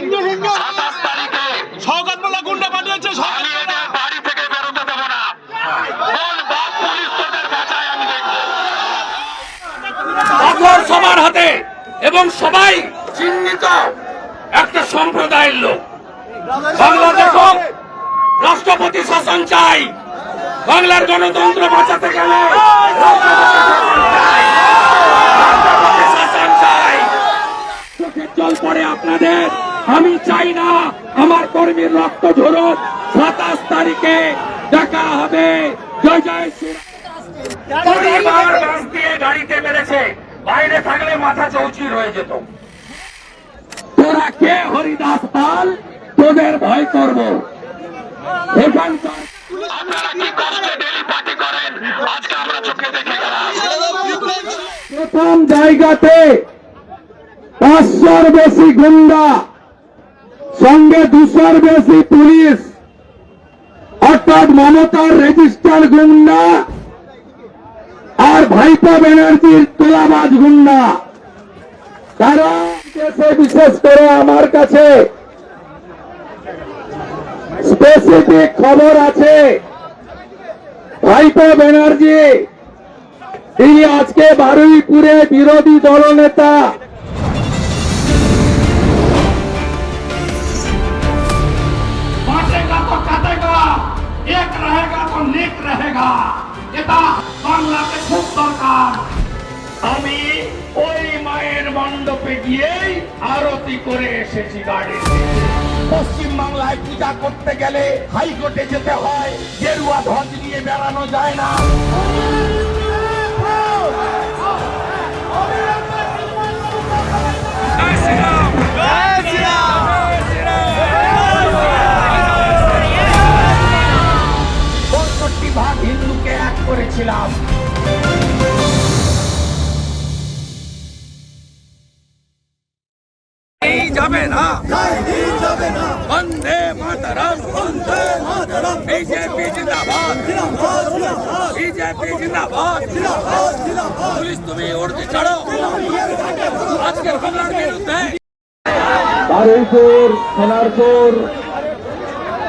সাতাশ তারিখে সৌগত মোল্লা গুন্ডা পাঠিয়েছে আমি এদের বাড়ি থেকে বেরোতে দেবো না। কোন বাপ পুলিশ তোদের বাঁচায় আমি দেখব। সবার হাতে এবং সবাই চিহ্নিত একটা সম্প্রদায়ের লোক। বাংলাদেশ রাষ্ট্রপতি শাসন চাই। বাংলার গণতন্ত্র বাঁচাতে গেলে রাষ্ট্রপতি শাসন চাই চোখের জল পড়ে আপনাদের আমি চাই না। আমার কর্মীর রক্ত ঝরুক। সাতাশ তারিখে দেখা হবে। জয় জয় পরিবার বাস দিয়ে গাড়িতে মেরেছে। বাইরে থাকলে মাথা চৌচির হয়ে যেত। তোরা কে হরিদাস পাল? তোদের ভয় করব। এখানকার আপনারা কি কষ্টে ডেলি পার্টি করেন? আজকে আমরা চোখে দেখে প্রথম জায়গাতে পাঁচশোর বেশি গুন্ডা সঙ্গে দুশোর বেশি পুলিশ। অর্থাৎ মমতার রেজিস্টার গুন্ডা আর ভাইপো ব্যানার্জির তোলাবাজ গুন্ডা। তারা দেশে বিশেষ করে আমার কাছে স্পেসিফিক খবর আছে। ভাইপো ব্যানার্জি, তিনি আজকে বারুইপুরে বিরোধী দলনেতা। এটা বাংলাতে খুব দরকার। আমি ওই মায়ের মণ্ডপে গিয়েই আরতি করে এসেছি গাড়িতে। পশ্চিম বাংলায় পূজা করতে গেলে হাইকোর্টে যেতে হয় গেরুয়া ধ্বজ নিয়ে বেড়ানো যায় না। বারুইপুর, সোনারপুর,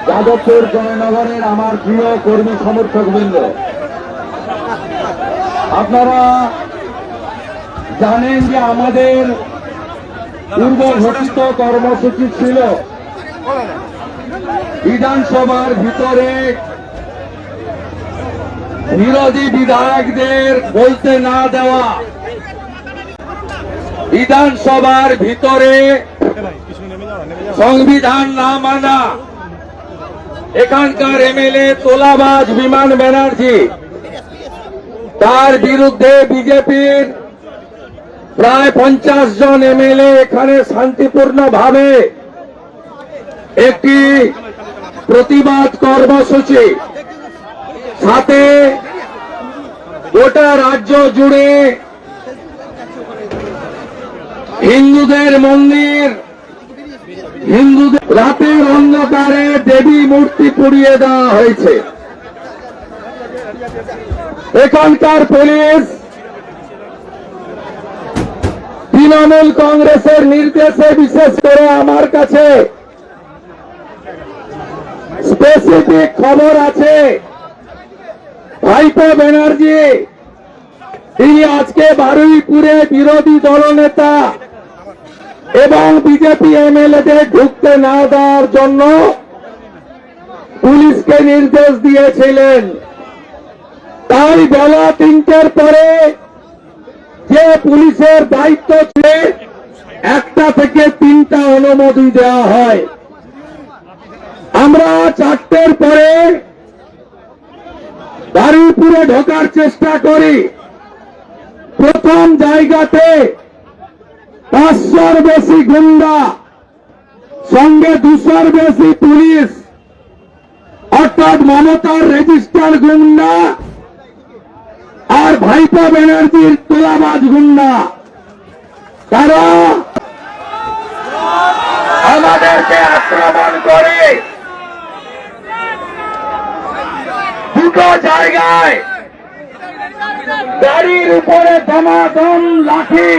যাদবপুর জয়নগরের আমার প্রিয় কর্মী সমর্থক বৃন্দ। আপনারা জানেন যে আমাদের পূর্ব ঘোষিত কর্মসূচি ছিল বিধানসভার ভিতরে বিরোধী বিধায়কদের বলতে না দেওয়া। বিধানসভার ভিতরে সংবিধান না মানা এখানকার এমএলএ তোলাবাজ বিমান ব্যানার্জি, তার বিরুদ্ধে বিজেপির প্রায় পঞ্চাশ জন এমএলএ এখানে শান্তিপূর্ণ ভাবে একটি প্রতিবাদ কর্মসূচি, সাথে গোটা রাজ্য জুড়ে হিন্দুদের মন্দির। হিন্দুদের রাতের অন্ধকারে দেবী মূর্তি পুড়িয়ে দেওয়া হয়েছে। এখানকার পুলিশ তৃণমূল কংগ্রেসের নির্দেশে বিশেষ করে আমার কাছে স্পেসিফিক খবর আছে। ভাইপো ব্যানার্জি, তিনি আজকে বারুইপুরে বিরোধী দলনেতা। এবং বিজেপি এমএলএদের ঢুকতে না দেওয়ার জন্য পুলিশকে নির্দেশ দিয়েছিলেন। তাই বেলা তিনটের পরে যে পুলিশের দায়িত্ব ছিল, একটা থেকে তিনটা অনুমতি দেওয়া হয়। আমরা চারটের পরে বারুইপুরে ঢোকার চেষ্টা করি। প্রথম জায়গাতে পাঁচশোর বেশি গুন্ডা, সঙ্গে দুশোর বেশি পুলিশ। অর্থাৎ মমতার রেজিস্টার গুন্ডা আর ভাইপো ব্যানার্জির তোলাবাজ গুন্ডা। তারা আমাদেরকে আক্রমণ করে দুটো জায়গায় গাড়ির উপরে দমাদম লাঠি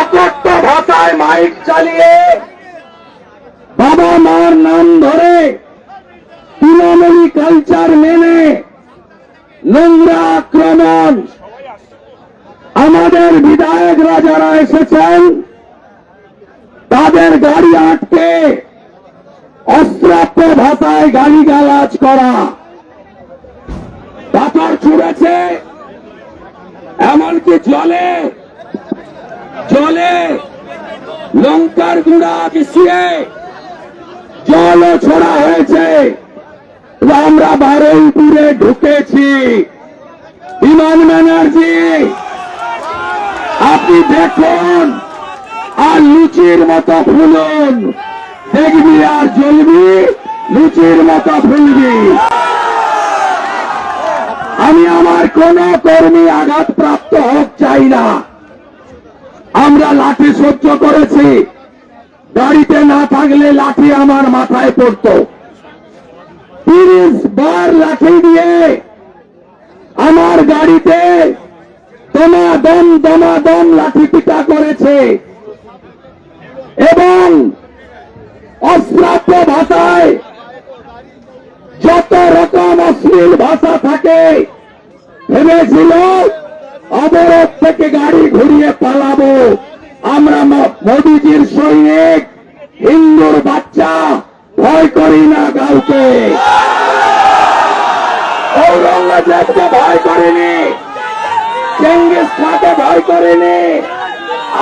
অকথ্য ভাষা মাথায় মাইক চালিয়ে বাবা মার নাম ধরে তৃণমূলী কালচার মেনে নোংরা আক্রমণ। আমাদের বিধায়করা যারা এসেছেন। তাদের গাড়ি আটকে অস্ত্রাপ্য ভাষায় গালি গালাজ করা। পাথর ছুঁড়েছে, এমনকি জলে জলে, লঙ্কার গুঁড়া মিশিয়ে জলও ছোড়া হয়েছে। আমরা বারুইপুরে ঢুকেছি। বিমান ব্যানার্জি, আপনি দেখুন আর লুচির মতো ফুলুন দেখবি আর জ্বলবি, লুচির মতো ফুলবি আমি আমার কোন কর্মী আঘাতপ্রাপ্ত হোক চাই না। আমরা লাঠি সহ্য করেছি। গাড়িতে না থাকলে লাঠি আমার মাথায় পড়তো। তিরিশ বার লাঠি দিয়ে আমার গাড়িতে দমাদম দমাদম লাঠি পিটা করেছে। এবং অশ্রাব্য ভাষায় যত রকম অশ্লীল ভাষা থাকে, ভেবেছিল অবরোধ থেকে গাড়ি ঘুরিয়ে পালাবো। আমরা মোদিজির সৈনিক। হিন্দুর বাচ্চা, ভয় করি না কাউকে। ঔরঙ্গজেবকে ভয় করেনি। চেঙ্গিস খাকে ভয় করেনি।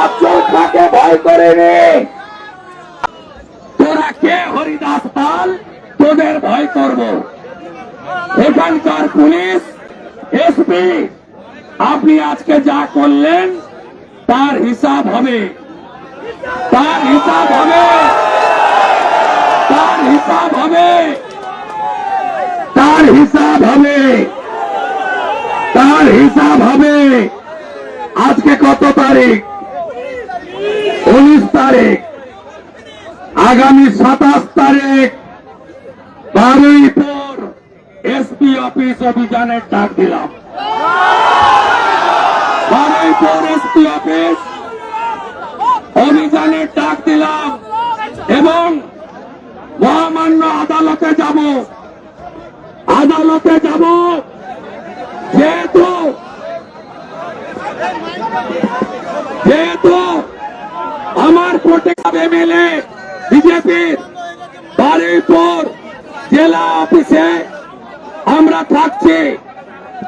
আফজল খাকে ভয় করেনি। তোরা কে হরিদাস পাল? তোদের ভয় করব। এখানকার পুলিশ, এসপি আপনি আজকে যা করলেন, তার হিসাব হবে। তার হিসাব হবে। তার হিসাব হবে। তার হিসাব হবে। তার হিসাব হবে। আজকে কত তারিখ? উনিশ তারিখ। আগামী সাতাশ তারিখ বারুইপুর এসপি অফিস অভিযানের ডাক দিলাম। বারুইপুর অভিযানের ডাক দিলাম এবং মহামান্য আদালতে যাব। আদালতে যাব। যেহেতু যেহেতু আমার প্রোটেক্ট এমএলএ বিজেপির বারুইপুর জেলা অফিসে আমরা থাকছি।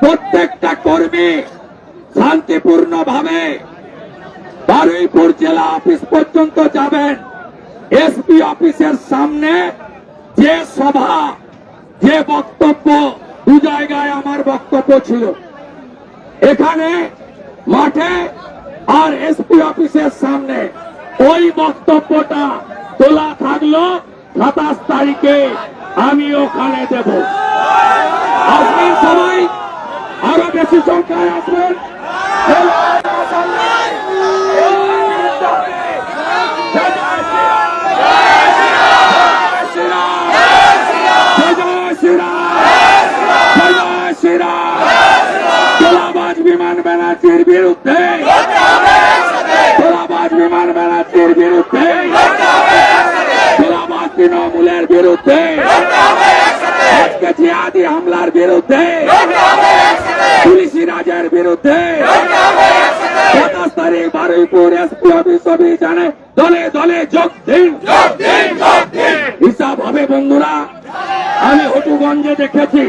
প্রত্যেকটা কর্মী শান্তিপূর্ণ ভাবে বারুইপুর জেলা অফিস পর্যন্ত যাবেন। এসপি অফিসের সামনে যে সভা, যে বক্তব্য, দু জায়গায় আমার বক্তব্য ছিল। এখানে মাঠে আর এসপি অফিসের সামনে ওই বক্তব্যটা তোলা থাকল, সাতাশ তারিখে আমি ওখানে দেব। আসবেন সবাই আরও বেশি সংখ্যায় আসবেন। বিমান ব্যানার্জির বিরুদ্ধে তোলাবাজ বিমান ব্যানার্জির বিরুদ্ধে তোলাবাজ তৃণমূলের বিরুদ্ধে আজকে জিহাদি হামলার বিরুদ্ধে পুলিশি রাজের বিরুদ্ধে। সাতাশ তারিখ বারুইপুর এসপি অফিস অভিযানে দলে দলে যোগ দিন। হিসাব হবে বন্ধুরা। আমি হটুগঞ্জে দেখেছি।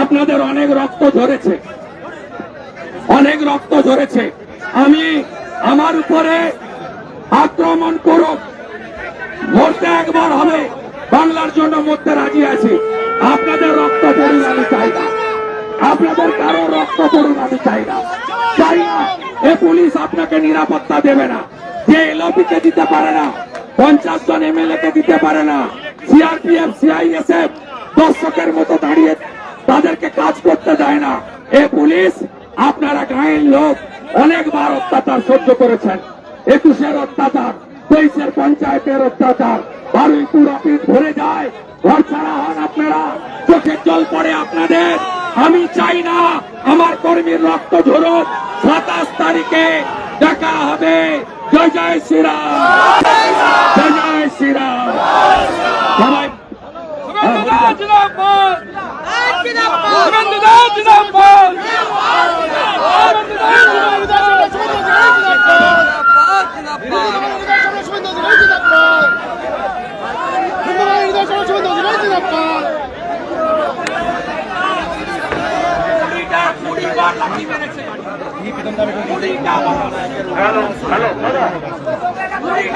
আপনাদের অনেক রক্ত ঝরেছে। অনেক রক্ত ঝরেছে। আমি আমার উপরে আক্রমণ করুক। মরতে একবার হবে। বাংলার জন্য মরতে রাজি আছি। আপনাদের রক্ত আমি চাই আপনাদের কারও রক্ত পড়ুন, আমি চাই না। চাই না, এ পুলিশ আপনাকে নিরাপত্তা দেবে না। যে এলপিকে দিতে পারে না, পঞ্চাশ জন এমএলএ কে দিতে পারে না। সিআরপিএফ, সিআইএসএফ দর্শকের মতো দাঁড়িয়ে তাদেরকে কাজ করতে দেয় না। এ পুলিশ, আপনারা গায়ের লোক, অনেকবার অত্যাচার সহ্য করেছেন। একুশের অত্যাচার, তেইশের পঞ্চায়েতের অত্যাচার, বারুইপুর অফিস ভরে যায়, ঘর ছাড়া হন আপনারা, চোখের জল পড়ে আপনাদের। আমি চাই না আমার কর্মীর রক্ত ঝরুক। সাতাশ তারিখে দেখা হবে। জয় জয় শ্রীরাম। জয় জয় শ্রীরাম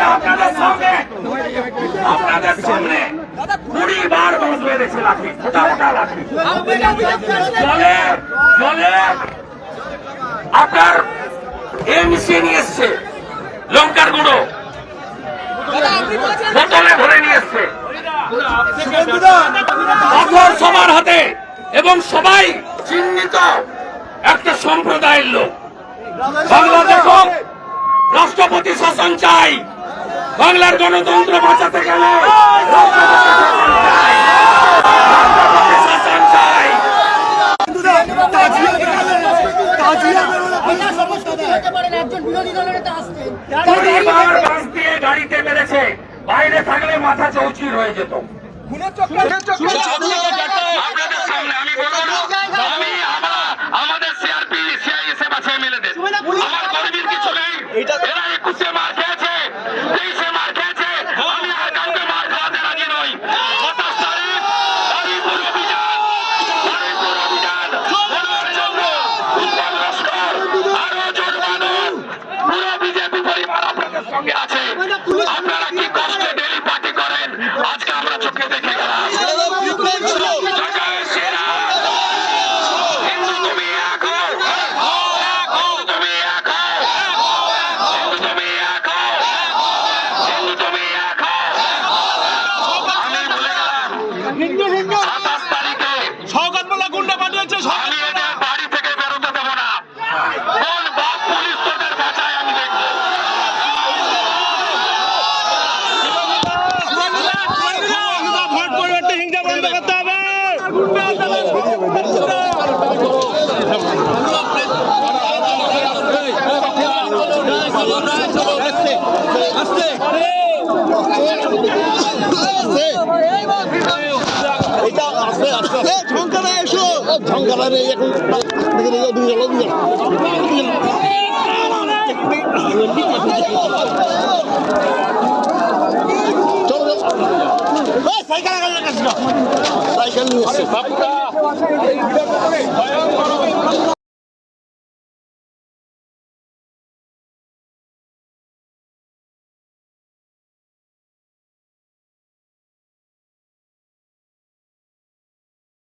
আপনাদের সামনে আপনাদের সামনে কুড়ি বার বাস বেড়েছে লাঠি মোটা মোটা আপনার নিয়ে এসছে, লঙ্কার গুঁড়ো। বোতলে ভরে নিয়ে এসছে। সবার হাতে এবং সবাই চিহ্নিত একটা সম্প্রদায়ের লোক। বাংলাদেশ রাষ্ট্রপতি শাসন চাই। বাংলার গণতন্ত্র বাঁচাতে গেলে রাষ্ট্রপতি শাসন চাই একজন বিরোধী দলের নেতা আসছেন পরিবার বাস দিয়ে গাড়িতে মেরেছে বাইরে থাকলে মাথা চৌচির হয়ে যেত। আপনাদের সামনে আমি বলব আমি আমরা আমাদের সিআরপি সিআইএসএফ আছে এমএলএদের আমার কিছু নেই এরা একুশে মার খেয়েছে তেইশে মার খেয়েছে আমি আর কাউকে মার খাওয়াতে রাজি নই সাতাশ তারিখ হরিপুর অভিযান হরিপুর অভিযান বলার জন্য উত্তর লস্কর আরও জোট বাঁধুন পুরো বিজেপি পরিবার আপনাদের সঙ্গে আছে আপনারা কি কষ্টে ডেলি পার্টি করেন আজকে আমরা চোখে দেখে গেলাম জয় জয় শ্রীরাম হিন্দু তুমি এক হও হিন্দু তুমি এক হও হিন্দু তুমি এক হও হিন্দু তুমি এক হও আমি বলে গেলাম সাতাশ তারিখে সৌগত মোল্লা গুন্ডা পাঠিয়েছে আমি এদের বাড়ি থেকে বেরোতে দেবো না কোন বাপ পুলিশ তোদের বাঁচায় আমি দেখব ভোট পরিবর্তে হিংসা বন্ধ করতে হবে ঝঙ্কারা এসো ঝঙ্কারা রে এখন দুই গেল সাইকেল সাইকেল